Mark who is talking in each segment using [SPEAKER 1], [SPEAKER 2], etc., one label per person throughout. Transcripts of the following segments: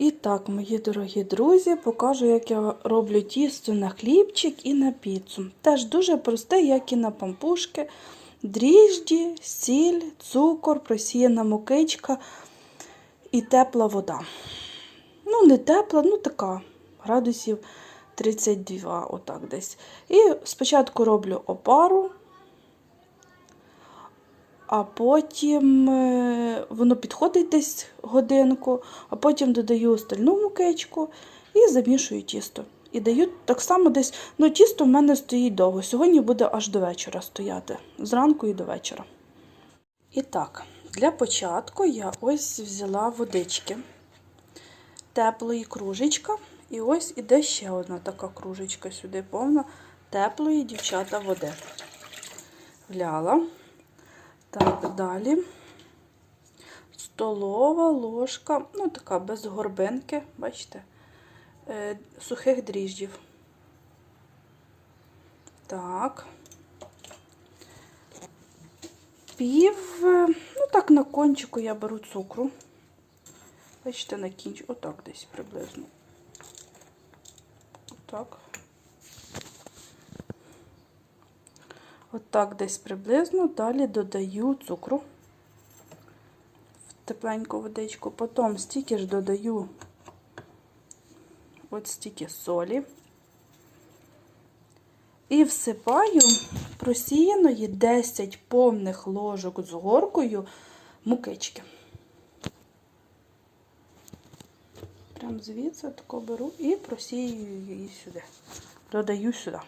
[SPEAKER 1] І так, мої дорогі друзі, покажу, як я роблю тісто на хлібчик і на піцу. Теж дуже просте, як і на пампушки. Дріжджі, сіль, цукор, просіяна мукичка і тепла вода. Ну, не тепла, ну така, градусів 32, отак десь. І спочатку роблю опару, а потім е, воно підходить десь годинку, а потім додаю остальну мукичку і замішую тісто. І даю так само десь, ну тісто в мене стоїть довго. Сьогодні буде аж до вечора стояти, зранку і до вечора. І так, для початку я ось взяла водички, теплої кружечка. І ось іде ще одна така кружечка сюди, повна теплої дівчата води. Вляла. Так, далі. Столова ложка, ну така без горбинки, бачите, е, сухих дріжджів. Так. Пів, е, ну так, на кончику я беру цукру. Бачите, на кінчик, отак десь приблизно. Отак. Отак десь приблизно. Далі додаю цукру в тепленьку водичку. Потім стільки ж додаю от стільки солі. І всипаю просіяної 10 повних ложок з горкою мукички. Прям звідси тако беру і просію її сюди. Додаю сюди.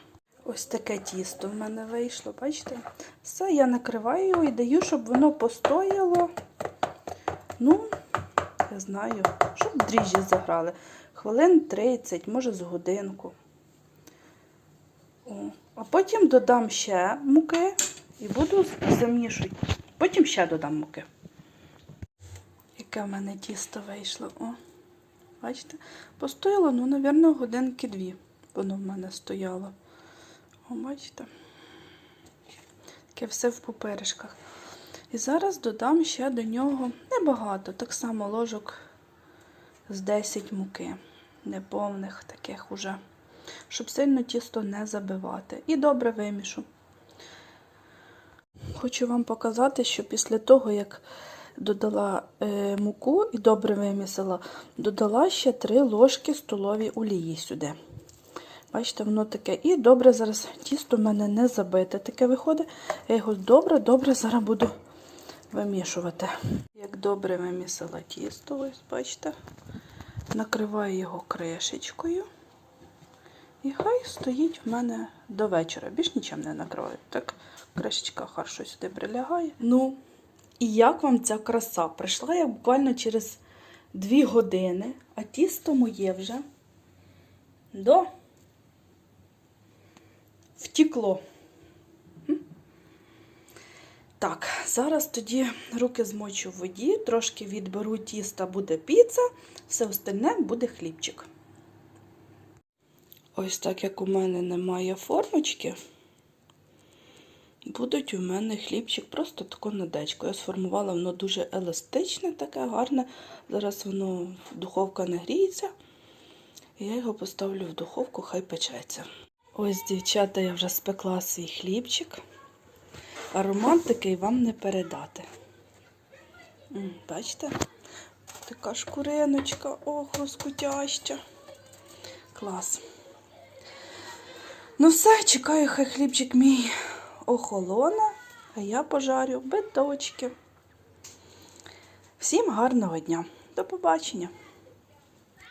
[SPEAKER 1] Ось таке тісто в мене вийшло, бачите? Все, я накриваю його і даю, щоб воно постояло. Ну, я знаю, щоб дріжджі заграли. Хвилин 30, може з годинку. О. А потім додам ще муки і буду замішувати. Потім ще додам муки. Яке в мене тісто вийшло. О, бачите? Постояло, ну, мабуть, годинки дві. Воно в мене стояло. О, бачите? Таке все в пуперишках. І зараз додам ще до нього небагато, так само ложок з 10 муки, неповних таких уже, щоб сильно тісто не забивати. І добре вимішу. Хочу вам показати, що після того, як додала е, муку і добре вимісила, додала ще 3 ложки столові олії сюди. Бачите, воно таке. І добре зараз тісто в мене не забите. Таке виходить. Я його добре-добре зараз буду вимішувати. Як добре вимісила тісто, ось бачите, накриваю його кришечкою. І хай стоїть в мене до вечора. Більш нічим не накриваю. Так, кришечка хорошо сюди прилягає. Ну, і як вам ця краса? Прийшла я буквально через 2 години, а тісто моє вже до втікло. Так, зараз тоді руки змочу в воді, трошки відберу тіста, буде піца, все остальне буде хлібчик. Ось так як у мене немає формочки, будуть у мене хлібчик просто тако на дечко. Я сформувала, воно дуже еластичне, таке гарне. Зараз воно духовка не гріється. І я його поставлю в духовку, хай печеться. Ось, дівчата, я вже спекла свій хлібчик. Аромат такий вам не передати. Бачите? Така шкуриночка, ох, лоскутяща. Клас. Ну все, чекаю, хай хлібчик мій охолоне, а я пожарю биточки. Всім гарного дня. До побачення!